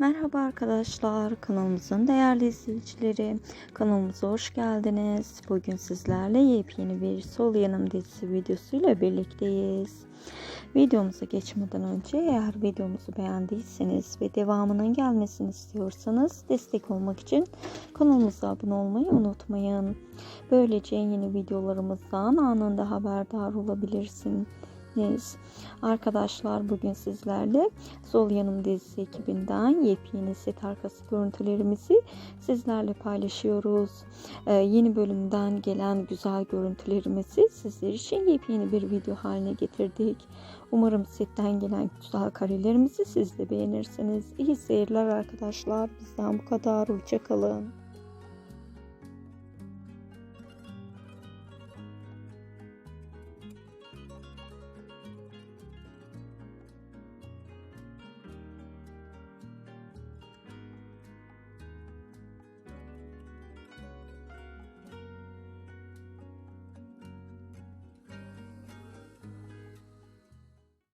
Merhaba arkadaşlar, kanalımızın değerli izleyicileri. Kanalımıza hoş geldiniz. Bugün sizlerle yepyeni bir Sol Yanım dizisi videosuyla birlikteyiz. Videomuza geçmeden önce eğer videomuzu beğendiyseniz ve devamının gelmesini istiyorsanız destek olmak için kanalımıza abone olmayı unutmayın. Böylece yeni videolarımızdan anında haberdar olabilirsiniz geldiniz. Arkadaşlar bugün sizlerle Sol Yanım dizisi ekibinden yepyeni set arkası görüntülerimizi sizlerle paylaşıyoruz. Ee, yeni bölümden gelen güzel görüntülerimizi sizler için yepyeni bir video haline getirdik. Umarım setten gelen güzel karelerimizi siz de beğenirsiniz. İyi seyirler arkadaşlar. Bizden bu kadar. Hoşçakalın.